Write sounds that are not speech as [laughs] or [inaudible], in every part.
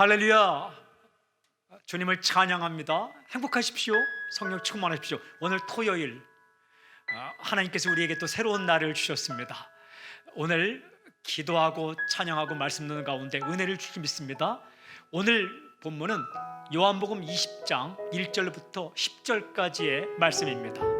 할렐루야. 주님을 찬양합니다. 행복하십시오. 성령 충만하십시오. 오늘 토요일 아, 하나님께서 우리에게 또 새로운 날을 주셨습니다. 오늘 기도하고 찬양하고 말씀 듣는 가운데 은혜를 주시 믿습니다. 오늘 본문은 요한복음 20장 1절부터 10절까지의 말씀입니다.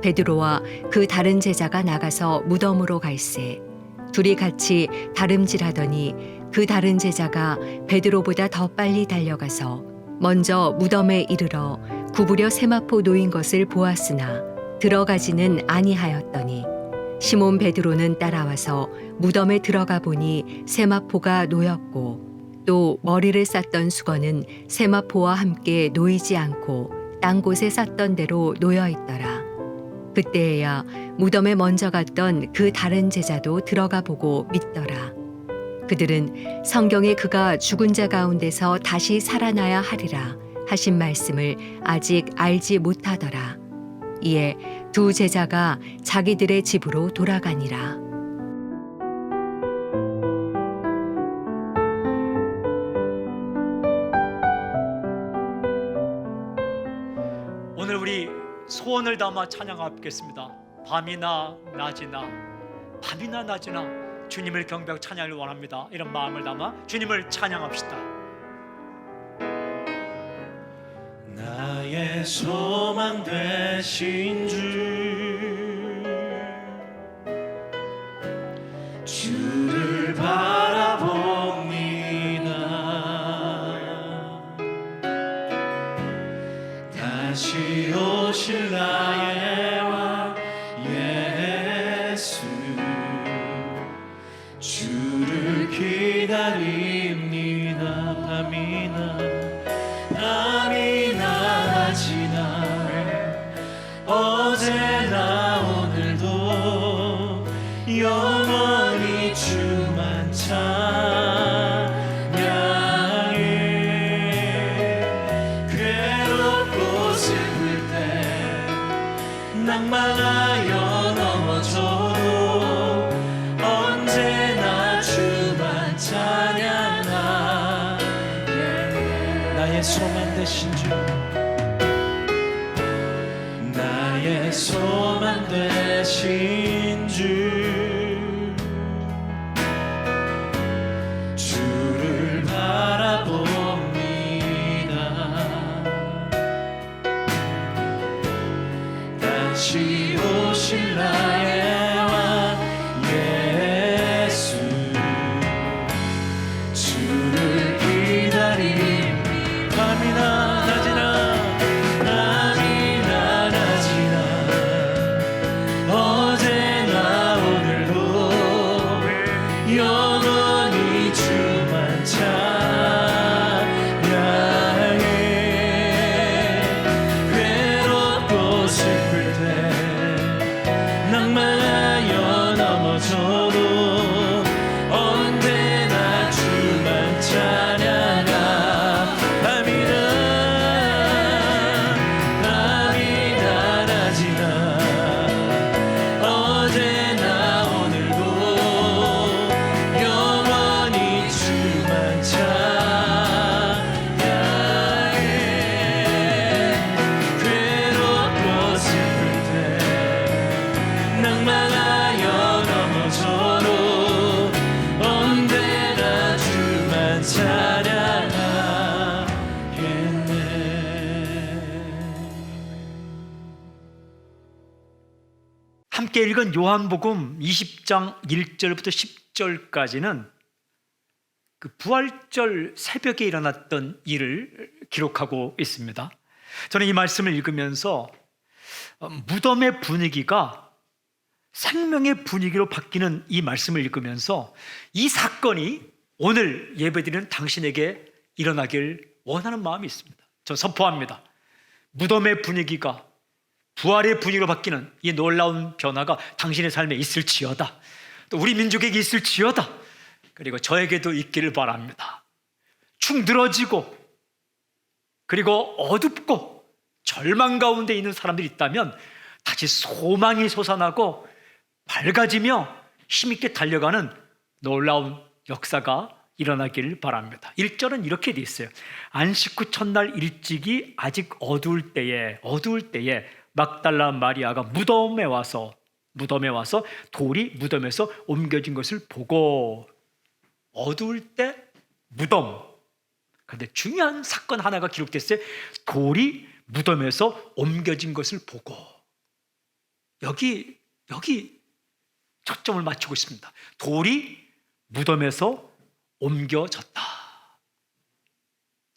베드로와 그 다른 제자가 나가서 무덤으로 갈새 둘이 같이 다름질하더니 그 다른 제자가 베드로보다 더 빨리 달려가서 먼저 무덤에 이르러 구부려 세마포 놓인 것을 보았으나 들어가지는 아니하였더니 시몬 베드로는 따라와서 무덤에 들어가 보니 세마포가 놓였고 또 머리를 쌌던 수건은 세마포와 함께 놓이지 않고 딴 곳에 쌌던 대로 놓여 있더라. 그때에야 무덤에 먼저 갔던 그 다른 제자도 들어가 보고 믿더라. 그들은 성경에 그가 죽은 자 가운데서 다시 살아나야 하리라 하신 말씀을 아직 알지 못하더라. 이에 두 제자가 자기들의 집으로 돌아가니라. 소원을 담아 찬양하겠습니다. 밤이나 낮이나 밤이나 낮이나 주님을 경배하고 찬양을 원합니다. 이런 마음을 담아 주님을 찬양합시다. 나의 소망 되신 주 기 소망 되신 요한복음 20장 1절부터 10절까지는 그 부활절 새벽에 일어났던 일을 기록하고 있습니다. 저는 이 말씀을 읽으면서 어, 무덤의 분위기가 생명의 분위기로 바뀌는 이 말씀을 읽으면서 이 사건이 오늘 예배드리는 당신에게 일어나길 원하는 마음이 있습니다. 저 선포합니다. 무덤의 분위기가 부활의 분위기로 바뀌는 이 놀라운 변화가 당신의 삶에 있을지어다. 또 우리 민족에게 있을지어다. 그리고 저에게도 있기를 바랍니다. 축 늘어지고 그리고 어둡고 절망 가운데 있는 사람들이 있다면 다시 소망이 솟아나고 밝아지며 힘있게 달려가는 놀라운 역사가 일어나길 바랍니다. 1절은 이렇게 돼 있어요. 안식 후 첫날 일찍이 아직 어두울 때에 어두울 때에 막달라 마리아가 무덤에 와서 무덤에 와서 돌이 무덤에서 옮겨진 것을 보고 어두울 때 무덤. 그런데 중요한 사건 하나가 기록됐어요. 돌이 무덤에서 옮겨진 것을 보고 여기 여기 초점을 맞추고 있습니다. 돌이 무덤에서 옮겨졌다.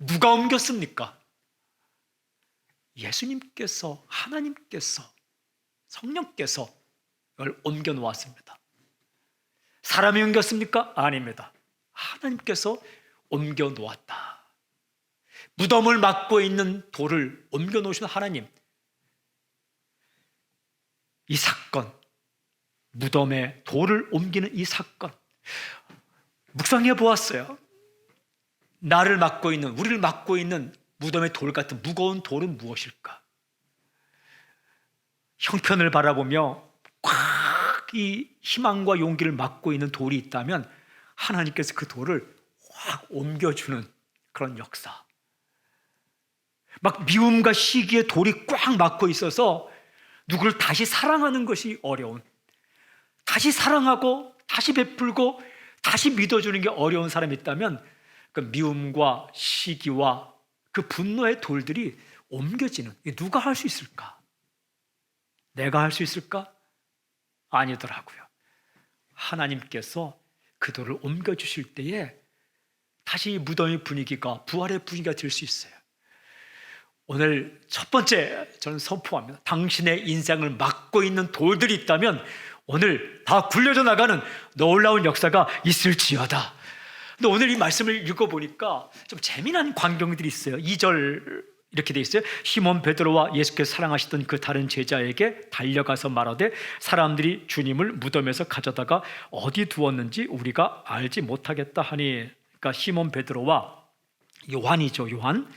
누가 옮겼습니까? 예수님께서 하나님께서 성령께서 이걸 옮겨 놓았습니다. 사람이 옮겼습니까? 아닙니다. 하나님께서 옮겨 놓았다. 무덤을 막고 있는 돌을 옮겨 놓으신 하나님. 이 사건, 무덤에 돌을 옮기는 이 사건, 묵상해 보았어요. 나를 막고 있는, 우리를 막고 있는 무덤의 돌 같은 무거운 돌은 무엇일까? 형편을 바라보며 꽉 이 희망과 용기를 막고 있는 돌이 있다면 하나님께서 그 돌을 확 옮겨주는 그런 역사. 막 미움과 시기에 돌이 꽉 막고 있어서 누구를 다시 사랑하는 것이 어려운, 다시 사랑하고 다시 베풀고 다시 믿어주는 게 어려운 사람이 있다면 그 미움과 시기와 그 분노의 돌들이 옮겨지는 누가 할 수 있을까? 내가 할 수 있을까? 아니더라고요. 하나님께서 그 돌을 옮겨 주실 때에 다시 무덤의 분위기가 부활의 분위기가 될 수 있어요. 오늘 첫 번째 저는 선포합니다. 당신의 인생을 막고 있는 돌들이 있다면 오늘 다 굴려져 나가는 놀라운 역사가 있을지어다. 근데 오늘 이 말씀을 읽어보니까 좀 재미난 광경들이 있어요. 2절 이렇게 돼 있어요. 시몬 베드로와 예수께서 사랑하시던 그 다른 제자에게 달려가서 말하되 사람들이 주님을 무덤에서 가져다가 어디 두었는지 우리가 알지 못하겠다 하니 그러니까 시몬 베드로와 요한이죠. 요한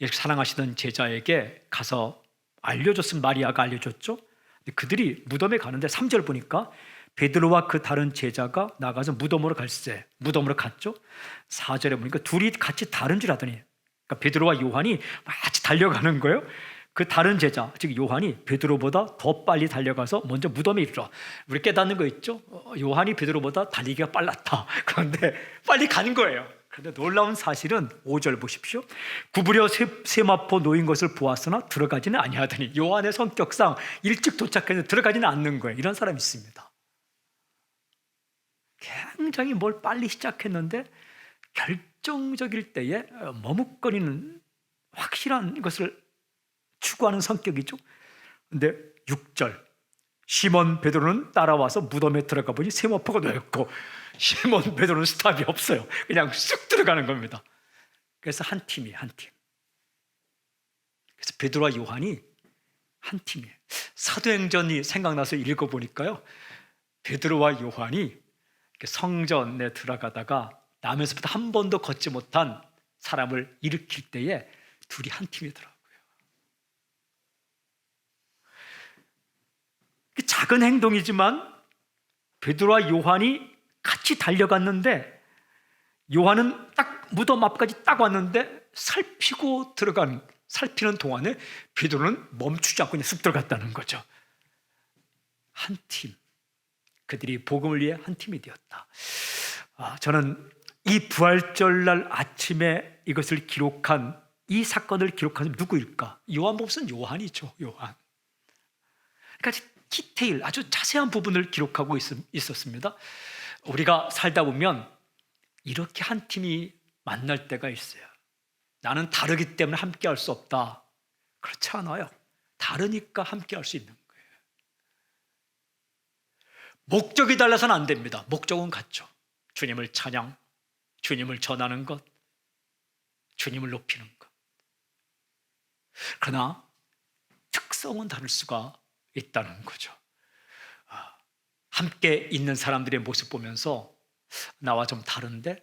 예수 사랑하시던 제자에게 가서 알려줬으면 마리아가 알려줬죠. 그들이 무덤에 가는데 3절 보니까 베드로와 그 다른 제자가 나가서 무덤으로 갈세 무덤으로 갔죠. 4절에 보니까 둘이 같이 다른 줄 하더니 그러니까 베드로와 요한이 같이 달려가는 거예요. 그 다른 제자, 즉 요한이 베드로보다 더 빨리 달려가서 먼저 무덤에 이르러 우리 깨닫는 거 있죠? 어, 요한이 베드로보다 달리기가 빨랐다. [laughs] 그런데 빨리 가는 거예요. 그런데 놀라운 사실은 5절 보십시오. 구부려 세, 세마포 놓인 것을 보았으나 들어가지는 아니하더니 요한의 성격상 일찍 도착했는데 들어가지는 않는 거예요. 이런 사람이 있습니다. 굉장히 뭘 빨리 시작했는데 결정적일 때에 머뭇거리는 확실한 것을 추구하는 성격이죠. 근데 6절 시몬 베드로는 따라와서 무덤에 들어가 보니 세마포가 놓였고 시몬 베드로는 스탑이 없어요. 그냥 쑥 들어가는 겁니다. 그래서 한 팀이에요, 한 팀. 그래서 베드로와 요한이 한 팀이에요. 사도행전이 생각나서 읽어보니까요. 베드로와 요한이 성전에 들어가다가 남에서부터 한 번도 걷지 못한 사람을 일으킬 때에 둘이 한 팀이더라고요. 그 작은 행동이지만 베드로와 요한이 같이 달려갔는데 요한은 딱 무덤 앞까지 딱 왔는데 살피고 들어간 살피는 동안에 베드로는 멈추지 않고 그냥 쑥 들어갔다는 거죠. 한 팀. 그들이 복음을 위해 한 팀이 되었다. 아, 저는 이 부활절날 아침에 이것을 기록한 이 사건을 기록한 누구일까? 요한복음은 요한이죠. 요한. 그러니까 디테일 아주 자세한 부분을 기록하고 있, 있었습니다. 우리가 살다 보면 이렇게 한 팀이 만날 때가 있어요. 나는 다르기 때문에 함께 할 수 없다. 그렇지 않아요. 다르니까 함께 할 수 있는. 목적이 달라서는 안 됩니다. 목적은 같죠. 주님을 찬양, 주님을 전하는 것, 주님을 높이는 것. 그러나 특성은 다를 수가 있다는 거죠. 아, 함께 있는 사람들의 모습 보면서 나와 좀 다른데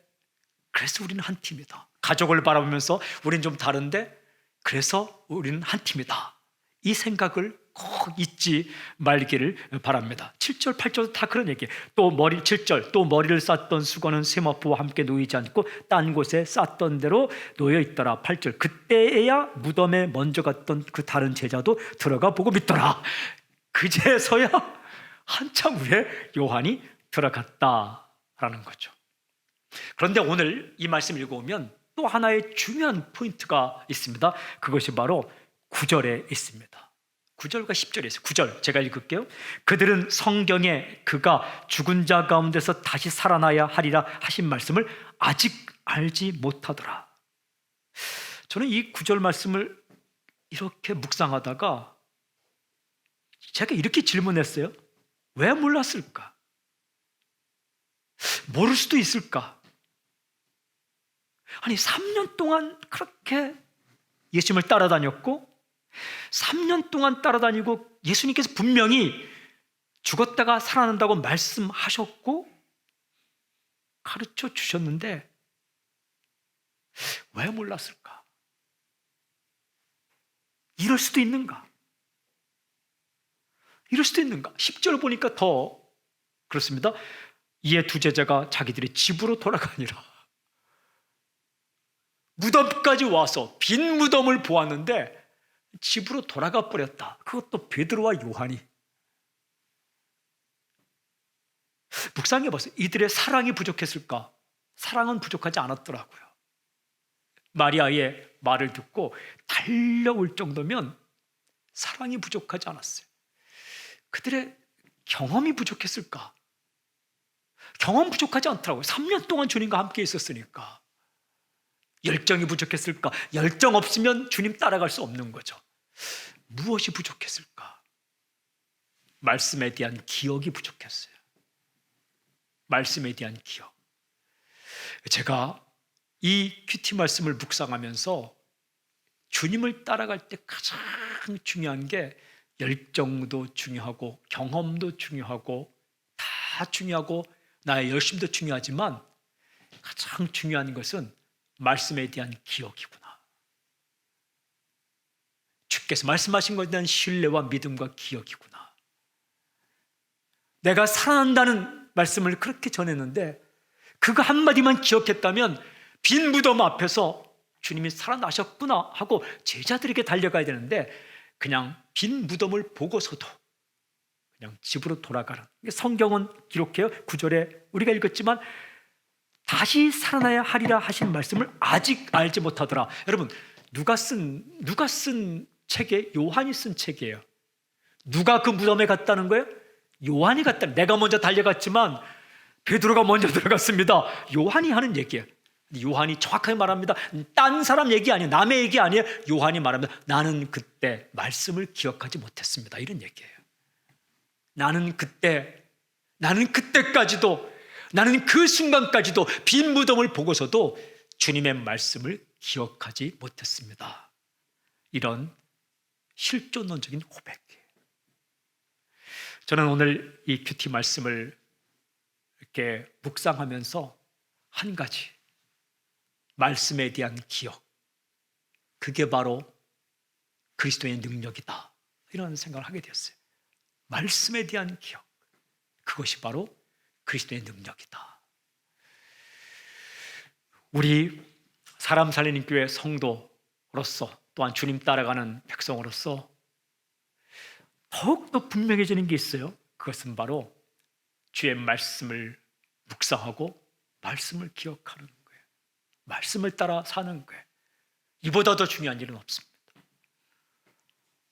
그래서 우리는 한 팀이다. 가족을 바라보면서 우리는 좀 다른데 그래서 우리는 한 팀이다. 이 생각을 꼭 잊지 말기를 바랍니다. 7절, 8절도 다 그런 얘기예요. 또 머리 7절, 또 머리를 쌌던 수건은 세마포와 함께 놓이지 않고 딴 곳에 쌌던 대로 놓여 있더라. 8절, 그때에야 무덤에 먼저 갔던 그 다른 제자도 들어가 보고 믿더라. 그제서야 한참 후에 요한이 들어갔다라는 거죠. 그런데 오늘 이 말씀 읽어보면 또 하나의 중요한 포인트가 있습니다. 그것이 바로 9절에 있습니다. 9절과 10절에 있어요. 9절 제가 읽을게요. 그들은 성경에 그가 죽은 자 가운데서 다시 살아나야 하리라 하신 말씀을 아직 알지 못하더라. 저는 이 9절 말씀을 이렇게 묵상하다가 제가 이렇게 질문했어요. 왜 몰랐을까? 모를 수도 있을까? 아니 3년 동안 그렇게 예수님을 따라다녔고 3년 동안 따라다니고 예수님께서 분명히 죽었다가 살아난다고 말씀하셨고 가르쳐 주셨는데 왜 몰랐을까? 이럴 수도 있는가? 이럴 수도 있는가? 10절 보니까 더 그렇습니다. 이에 두 제자가 자기들의 집으로 돌아가니라. 무덤까지 와서 빈 무덤을 보았는데 집으로 돌아가 버렸다. 그것도 베드로와 요한이 묵상해 보세요. 이들의 사랑이 부족했을까? 사랑은 부족하지 않았더라고요. 마리아의 말을 듣고 달려올 정도면 사랑이 부족하지 않았어요. 그들의 경험이 부족했을까? 경험 부족하지 않더라고요. 3년 동안 주님과 함께 있었으니까. 열정이 부족했을까? 열정 없으면 주님 따라갈 수 없는 거죠. 무엇이 부족했을까? 말씀에 대한 기억이 부족했어요. 말씀에 대한 기억. 제가 이 큐티 말씀을 묵상하면서 주님을 따라갈 때 가장 중요한 게 열정도 중요하고 경험도 중요하고 다 중요하고 나의 열심도 중요하지만 가장 중요한 것은 말씀에 대한 기억이구나. 주께서 말씀하신 것에 대한 신뢰와 믿음과 기억이구나. 내가 살아난다는 말씀을 그렇게 전했는데 그거 한마디만 기억했다면 빈 무덤 앞에서 주님이 살아나셨구나 하고 제자들에게 달려가야 되는데 그냥 빈 무덤을 보고서도 그냥 집으로 돌아가는 성경은 기록해요. 구절에 우리가 읽었지만 다시 살아나야 하리라 하신 말씀을 아직 알지 못하더라. 여러분 누가 쓴 누가 쓴 책에 요한이 쓴 책이에요. 누가 그 무덤에 갔다는 거예요? 요한이 갔다. 내가 먼저 달려갔지만 베드로가 먼저 [laughs] 들어갔습니다. 요한이 하는 얘기예요. 요한이 정확하게 말합니다. 딴 사람 얘기 아니에요. 남의 얘기 아니에요. 요한이 말합니다. 나는 그때 말씀을 기억하지 못했습니다. 이런 얘기예요. 나는 그때 나는 그때까지도 나는 그 순간까지도 빈 무덤을 보고서도 주님의 말씀을 기억하지 못했습니다. 이런 실존론적인 고백이에요. 저는 오늘 이 큐티 말씀을 이렇게 묵상하면서 한 가지 말씀에 대한 기억 그게 바로 그리스도의 능력이다 이런 생각을 하게 되었어요. 말씀에 대한 기억 그것이 바로 그리스도의 능력이다. 우리 사람 살리는 교회 성도로서 또한 주님 따라가는 백성으로서 더욱더 분명해지는 게 있어요. 그것은 바로 주의 말씀을 묵상하고 말씀을 기억하는 거예요. 말씀을 따라 사는 거예요. 이보다 더 중요한 일은 없습니다.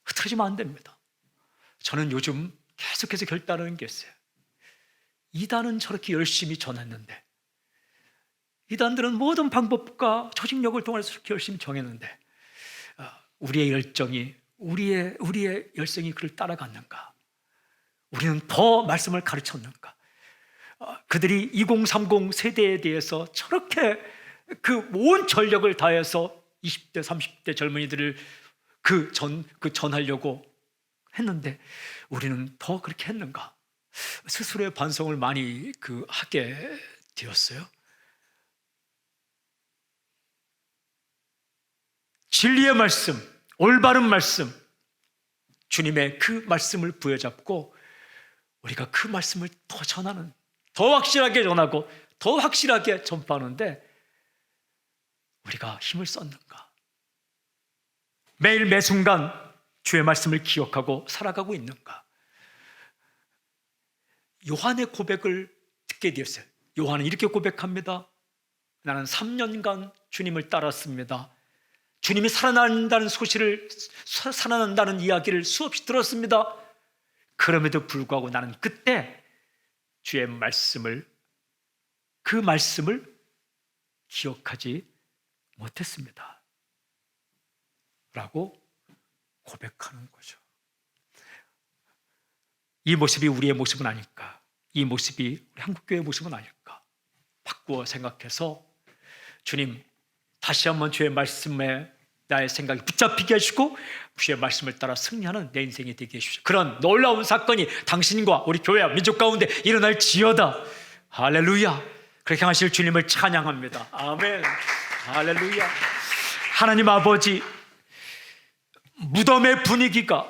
흐트러지면 안 됩니다. 저는 요즘 계속해서 결단하는 게 있어요. 이단은 저렇게 열심히 전했는데 이단들은 모든 방법과 조직력을 동원해서 저렇게 열심히 정했는데 어, 우리의 열정이 우리의 우리의 열성이 그를 따라갔는가? 우리는 더 말씀을 가르쳤는가? 어, 그들이 2030 세대에 대해서 저렇게 그 온 전력을 다해서 20대, 30대 젊은이들을 그 전, 그 전하려고 했는데 우리는 더 그렇게 했는가? 스스로의 반성을 많이 그 하게 되었어요. 진리의 말씀, 올바른 말씀, 주님의 그 말씀을 부여잡고 우리가 그 말씀을 더 전하는, 더 확실하게 전하고 더 확실하게 전파하는데 우리가 힘을 썼는가? 매일 매 순간 주의 말씀을 기억하고 살아가고 있는가? 요한의 고백을 듣게 되었어요. 요한은 이렇게 고백합니다. 나는 3년간 주님을 따랐습니다. 주님이 살아난다는 소식을 사- 살아난다는 이야기를 수없이 들었습니다. 그럼에도 불구하고 나는 그때 주의 말씀을 그 말씀을 기억하지 못했습니다. 라고 고백하는 거죠. 이 모습이 우리의 모습은 아닐까? 이 모습이 우리 한국교회의 모습은 아닐까? 바꾸어 생각해서 주님 다시 한번 주의 말씀에 나의 생각이 붙잡히게 하시고 주의 말씀을 따라 승리하는 내 인생이 되게 해주십시오. 그런 놀라운 사건이 당신과 우리 교회와 민족 가운데 일어날 지어다. 할렐루야. 그렇게 하실 주님을 찬양합니다. 아멘. 할렐루야. 하나님 아버지 무덤의 분위기가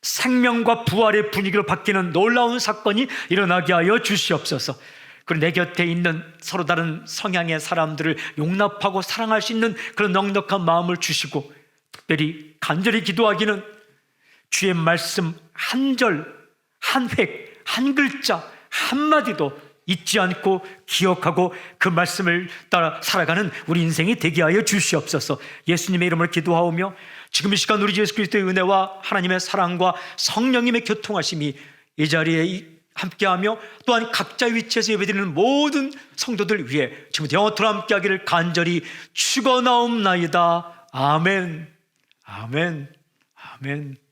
생명과 부활의 분위기로 바뀌는 놀라운 사건이 일어나게 하여 주시옵소서. 그리고 내 곁에 있는 서로 다른 성향의 사람들을 용납하고 사랑할 수 있는 그런 넉넉한 마음을 주시고 특별히 간절히 기도하기는 주의 말씀 한 절, 한 획, 한 글자, 한마디도 잊지 않고 기억하고 그 말씀을 따라 살아가는 우리 인생이 되게 하여 주시옵소서. 예수님의 이름을 기도하오며 지금 이 시간 우리 주 예수 그리스도의 은혜와 하나님의 사랑과 성령님의 교통하심이 이 자리에 이- 함께하며 또한 각자 위치에서 예배드리는 모든 성도들 위해 지금 영원토록 함께하기를 간절히 축원하옵나이다. 아멘. 아멘. 아멘